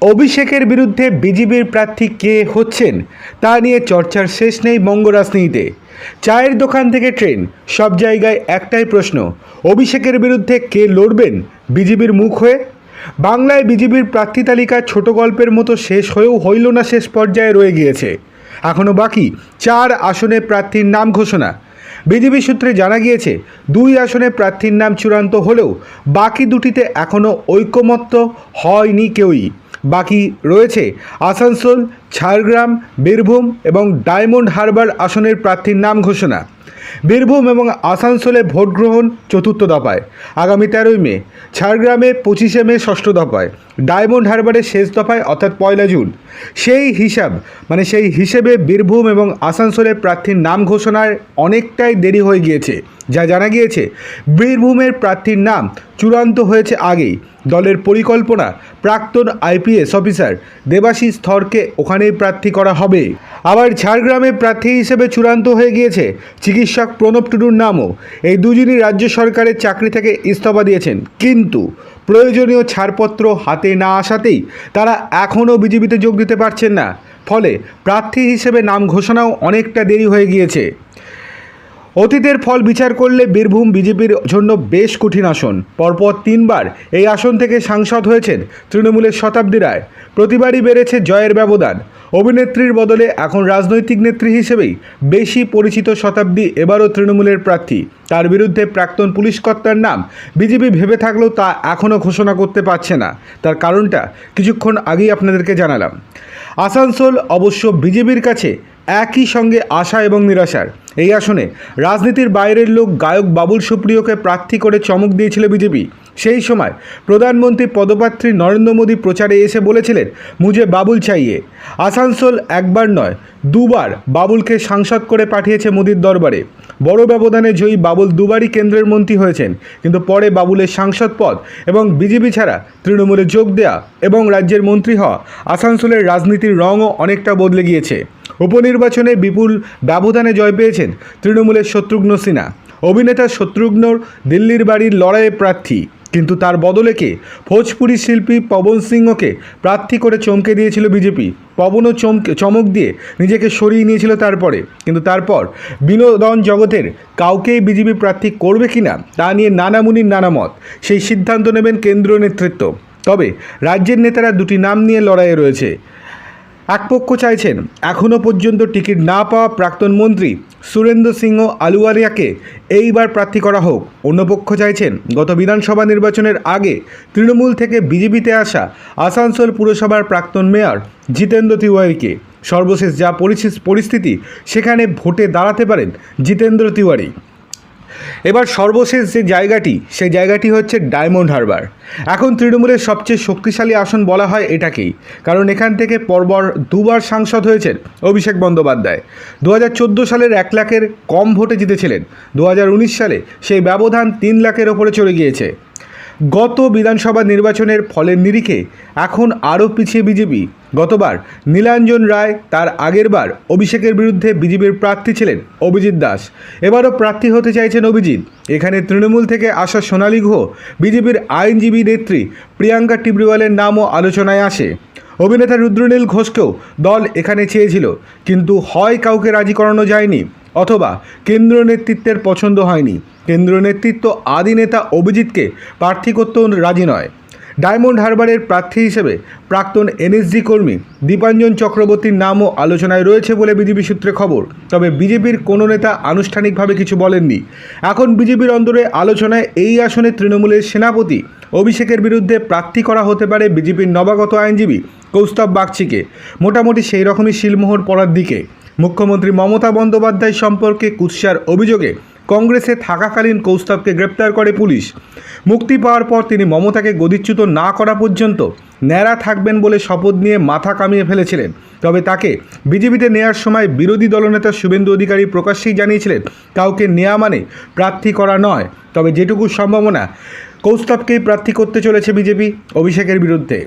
অভিষেকের বিরুদ্ধে বিজেপির প্রার্থী কে হচ্ছেন তা নিয়ে চর্চার শেষ নেই বঙ্গ রাজনীতিতে। চায়ের দোকান থেকে ট্রেন, সব জায়গায় একটাই প্রশ্ন, অভিষেকের বিরুদ্ধে কে লড়বেন বিজেপির মুখ হয়ে? বাংলায় বিজেপির প্রার্থী তালিকা ছোট গল্পের মতো শেষ হয়েও হইল না, শেষ পর্যায়ে রয়ে গিয়েছে। এখনও বাকি চার আসনে প্রার্থীর নাম ঘোষণা। বিজেপি সূত্রে জানা গিয়েছে, দুই আসনে প্রার্থীর নাম চূড়ান্ত হলেও বাকি দুটিতে এখনও ঐকমত্য হয়নি কেউই। বাকি রয়েছে আসানসোল ঝাড়গ্রাম বীরভূম এবং ডায়মন্ড হারবার আসনের প্রার্থীর নাম ঘোষণা। বীরভূম এবং আসানসোলে ভোট গ্রহণ চতুর্থ দফায়। আগামী তেরোই মে, ঝাড়গ্রামে পঁচিশে মে ষষ্ঠ দফায়, ডায়মন্ড হারবারের শেষ দফায় অর্থাৎ পয়লা জুন। সেই হিসাব মানে সেই হিসেবে বীরভূম এবং আসানসোলের প্রার্থীর নাম ঘোষণায় অনেকটাই দেরি হয়ে গিয়েছে। যা জানা গিয়েছে, বীরভূমের প্রার্থীর নাম চূড়ান্ত হয়েছে আগেই। দলের পরিকল্পনা, প্রাক্তন আইপিএস অফিসার দেবাশিস থরকে ওখানেই প্রার্থী করা হবে। আবার ঝাড়গ্রামে প্রার্থী হিসেবে চূড়ান্ত হয়ে গিয়েছে চিকিৎসক প্রণব টুডুর নামও। এই দুজনই রাজ্য সরকারের চাকরি থেকে ইস্তফা দিয়েছেন। কিন্তু প্রয়োজনীয় ছাড়পত্র হাতে না আসাতেই তারা এখনও বিজেপিতে যোগ দিতে পারছেন না। ফলে প্রার্থী হিসেবে নাম ঘোষণাও অনেকটা দেরি হয়ে গিয়েছে। অতীতের ফল বিচার করলে বীরভূম বিজেপির জন্য বেশ কঠিন আসন। পরপর তিনবার এই আসন থেকে সাংসদ হয়েছেন তৃণমূলের শতাব্দী রায়। প্রতিবারই বেড়েছে জয়ের ব্যবধান। অভিনেত্রীর বদলে এখন রাজনৈতিক নেত্রী হিসেবেই বেশি পরিচিত শতাব্দী এবারও তৃণমূলের প্রার্থী। তার বিরুদ্ধে প্রাক্তন পুলিশ কর্তার নাম বিজেপি ভেবে থাকলেও তা এখনও ঘোষণা করতে পারছে না। তার কারণটা কিছুক্ষণ আগেই আপনাদেরকে জানালাম। আসানসোল অবশ্য বিজেপির কাছে একই সঙ্গে আশা এবং নিরাশার। এই আসনে রাজনীতির বাইরের লোক গায়ক বাবুল সুপ্রিয়কে প্রার্থী করে চমক দিয়েছিল বিজেপি। সেই সময় প্রধানমন্ত্রী পদপাত্রী নরেন্দ্র মোদী প্রচারে এসে বলেছিলেন মুজে বাবুল চাইয়ে। আসানসোল একবার নয়, দুবার বাবুলকে সাংসদ করে পাঠিয়েছে মোদির দরবারে। বড় ব্যবধানে জয়ী বাবুল দুবারই কেন্দ্রের মন্ত্রী হয়েছেন, কিন্তু পরে বাবুলের সাংসদ পদ এবং বিজেপি ছাড়া তৃণমূলে যোগ দেয়া এবং রাজ্যের মন্ত্রী হওয়া আসানসোলের রাজনীতির রঙও অনেকটা বদলে গিয়েছে। উপনির্বাচনে বিপুল ব্যবধানে জয় পেয়েছেন তৃণমূলের শত্রুঘ্ন সিনহা। অভিনেতা শত্রুঘ্নর দিল্লির বাড়ির লড়াইয়ে প্রার্থী কিন্তু তার বদলে কে? ভোজপুরি শিল্পী পবন সিংহকে প্রার্থী করে চমকে দিয়েছিল বিজেপি। পবনও চমকে, চমক দিয়ে নিজেকে সরিয়ে নিয়েছিল তারপরে। কিন্তু তারপর বিনোদন জগতের কাউকেই বিজেপি প্রার্থী করবে কিনা তা নিয়ে নানা মুনির নানা মত সেই সিদ্ধান্ত নেবেন কেন্দ্রীয় নেতৃত্ব। তবে রাজ্যের নেতারা দুটি নাম নিয়ে লড়াইয়ে রয়েছে। এক পক্ষ চাইছেন এখনও পর্যন্ত টিকিট না পাওয়া প্রাক্তন মন্ত্রী সুরেন্দ্র সিংহ আলুওয়ালিয়াকে এইবার প্রার্থী করা হোক। অন্যপক্ষ চাইছেন গত বিধানসভা নির্বাচনের আগে তৃণমূল থেকে বিজেপিতে আসা আসানসোল পুরসভার প্রাক্তন মেয়র জিতেন্দ্র তিওয়ারিকে। সর্বশেষ যা পরিস্থিতি সেখানে ভোটে দাঁড়াতে পারেন জিতেন্দ্র তিওয়ারি। এবার সর্বশেষ যে জায়গাটি, সেই জায়গাটি হচ্ছে ডায়মন্ড হারবার। এখন তৃণমূলের সবচেয়ে শক্তিশালী আসন বলা হয় এটাকেই, কারণ এখান থেকে পরপর দুবার সাংসদ হয়েছেন অভিষেক বন্দ্যোপাধ্যায়। দু হাজার চোদ্দ সালের এক লাখের কম ভোটে জিতেছিলেন। দু হাজার উনিশ সালে সেই ব্যবধান তিন লাখের ওপরে চলে গিয়েছে। গত বিধানসভা নির্বাচনের ফলের নিরিখে এখন আরও পিছিয়ে বিজেপি। গতবার নীলাঞ্জন রায় তার আগেরবার অভিষেকের বিরুদ্ধে বিজেপির প্রার্থী ছিলেন অভিজিৎ দাস। এবারও প্রার্থী হতে চাইছেন অভিজিৎ। এখানে তৃণমূল থেকে আসা সোনালী গুহ, বিজেপির আইনজীবী নেত্রী প্রিয়াঙ্কা টিবরিওয়ালের নামও আলোচনায় আসে। অভিনেতা রুদ্রনীল ঘোষকেও দল এখানে চেয়েছিল, কিন্তু হয় কাউকে রাজি করানো যায়নি। অথবা কেন্দ্র নেতৃত্বের পছন্দ হয়নি। কেন্দ্র নেতৃত্ব আদি নেতা অভিজিৎকে প্রার্থী করতেও রাজি নয়। ডায়মন্ড হারবারের প্রার্থী হিসেবে প্রাক্তন এনএসজি কর্মী দীপাঞ্জন চক্রবর্তীর নামও আলোচনায় রয়েছে বলে বিজেপি সূত্রে খবর। তবে বিজেপির কোনো নেতা আনুষ্ঠানিকভাবে কিছু বলেননি। এখন বিজেপির অন্দরে আলোচনায় এই আসনে তৃণমূলের সেনাপতি অভিষেকের বিরুদ্ধে প্রার্থী করা হতে পারে বিজেপির নবাগত আইনজীবী কৌস্তব বাগচিকে। মোটামুটি সেই রকমই শিলমোহর পড়ার দিকে। মুখ্যমন্ত্রী মমতা বন্দ্যোপাধ্যায় সম্পর্কে কুৎসার অভিযোগে কংগ্রেসে থাকাকালীন কৌস্তবকে গ্রেপ্তার করে পুলিশ। মুক্তি পাওয়ার পর তিনি মমতাকে গদিচ্যুত না করা পর্যন্ত ন্যাড়া থাকবেন বলে শপথ নিয়ে মাথা কামিয়ে ফেলেছিলেন। তবে তাকে বিজেপিতে নেয়ার সময় বিরোধী দলনেতা শুভেন্দু অধিকারী প্রকাশ্যেই জানিয়েছিলেন, কাউকে নেওয়া মানে প্রার্থী করা নয়। তবে যেটুকু সম্ভাবনা, কৌস্তবকেই প্রার্থী করতে চলেছে বিজেপি, অভিষেকের বিরুদ্ধে।